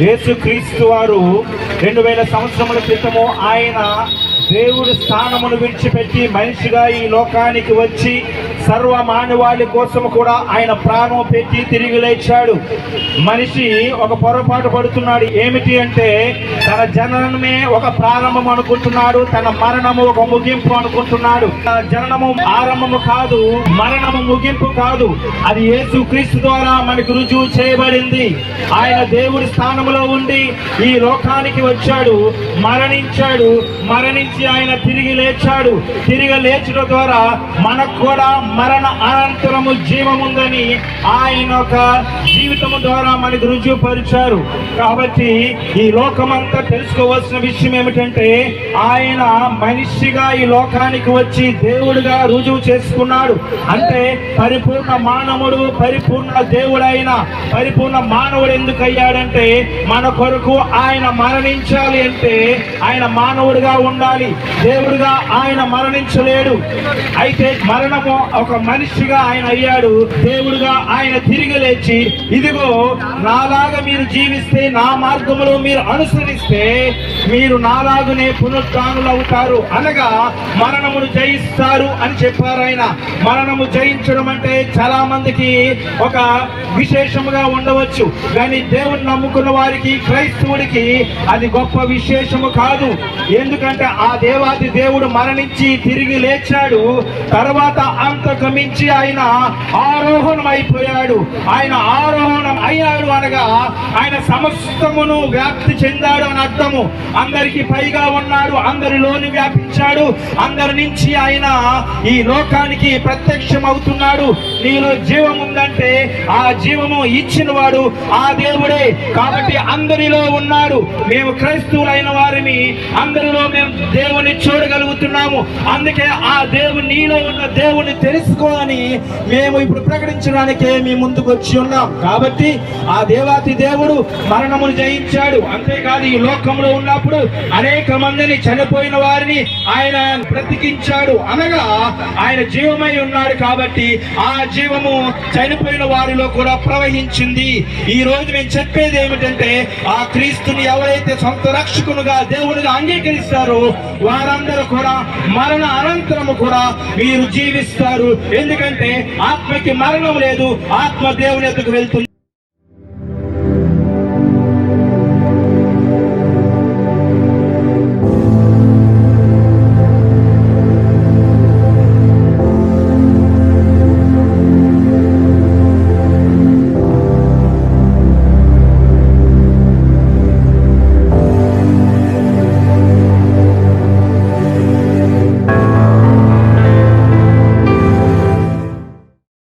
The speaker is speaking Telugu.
యేసుక్రీస్తు వారు రెండు వేల సంవత్సరముల క్రితము ఆయన దేవుడి స్థానమును విడిచిపెట్టి మనిషిగా ఈ లోకానికి వచ్చి సర్వ మానవాళి కోసం కూడా ఆయన ప్రాణం పెట్టి తిరిగి లేచాడు. మనిషి ఒక పొరపాటు పడుతున్నాడు. ఏమిటి అంటే తన జననమే ఒక ప్రారంభం అనుకుంటున్నాడు. తన మరణము ఒక ముగింపు అనుకుంటున్నాడు. తన జననము ఆరంభము కాదు మరణము ముగింపు కాదు. అది యేసు క్రీస్తు ద్వారా మనకు రుజువు చేయబడింది. ఆయన దేవుడి స్థానంలో ఉండి ఈ లోకానికి వచ్చాడు. మరణించాడు. మరణించి ఆయన తిరిగి లేచాడు. తిరిగి లేచడం ద్వారా మనకు కూడా మరణ అనంతరము జీవముందని ఆయన ఒక జీవితము ద్వారా మనకు రుజువుపరిచారు. కాబట్టి ఈ లోకమంతా తెలుసుకోవాల్సిన విషయం ఏమిటంటే ఆయన మనిషిగా ఈ లోకానికి వచ్చి దేవుడిగా రుజువు చేసుకున్నాడు. అంటే పరిపూర్ణ మానవుడు పరిపూర్ణ దేవుడైన పరిపూర్ణ మానవుడు ఎందుకు అయ్యాడంటే మన కొరకు ఆయన మరణించాలి అంటే ఆయన మానవుడిగా ఉండాలి. దేవుడిగా ఆయన మరణించలేడు. అయితే మరణము ఒక మనిషిగా ఆయన అయ్యాడు. దేవుడిగా ఆయన తిరిగి లేచి ఇదిగో నాలాగా మీరు జీవిస్తే నా మార్గములో మీరు అనుసరిస్తే మీరు నాలాగునే పునరుత్నులు అవుతారు అనగా మరణమును జయిస్తారు అని చెప్పారు ఆయన. మరణము జయించడం అంటే చాలా మందికి ఒక విశేషముగా ఉండవచ్చు. కానీ దేవుని నమ్ముకున్న వారికి క్రైస్తవుడికి అది గొప్ప విశేషము కాదు. ఎందుకంటే ఆ దేవాది దేవుడు మరణించి తిరిగి లేచాడు. తర్వాత అంత అంతకమించి ఆయన ఆరోహణం అయిపోయాడు ఆయన ఆరోహణం అయ్యాడు అనగా ఆయన సమస్తమును వ్యాప్తి చెందాడు అని అర్థము. అందరికి పైగా ఉన్నాడు అందరిలోని వ్యాపించాడు. అందరి నుంచి ఆయన ఈ లోకానికి ప్రత్యక్షం అవుతున్నాడు నీలో జీవం ఉందంటే ఆ జీవము ఇచ్చిన వాడు ఆ దేవుడే. కాబట్టి అందరిలో ఉన్నాడు. మేము క్రైస్తవులైన వారిని అందరిలో మేము దేవుని చూడగలుగుతున్నాము. అందుకే ఆ దేవుని నీలో ఉన్న దేవుని తెలియ తెలుసుకో అని మేము ఇప్పుడు ప్రకటించడానికే మీ ముందుకు వచ్చి ఉన్నాం. కాబట్టి ఆ దేవాతి దేవుడు మరణమును జయించాడు. అంతేకాదు ఈ లోకంలో ఉన్నప్పుడు అనేక మందిని చనిపోయిన వారిని ఆయన బ్రతికించాడు. అనగా ఆయన జీవమై ఉన్నాడు కాబట్టి ఆ జీవము చనిపోయిన వారిలో కూడా ప్రవహించింది. ఈ రోజు మేము చెప్పేది ఏమిటంటే ఆ క్రీస్తుని ఎవరైతే సొంత రక్షకునుగా దేవుడిగా అంగీకరిస్తారో వారందరూ కూడా మరణ అనంతరము కూడా మీరు జీవిస్తారు. ఎందుకంటే ఆత్మకి మరణం లేదు ఆత్మ దేవుని ఎదుగు వెళ్తుంది.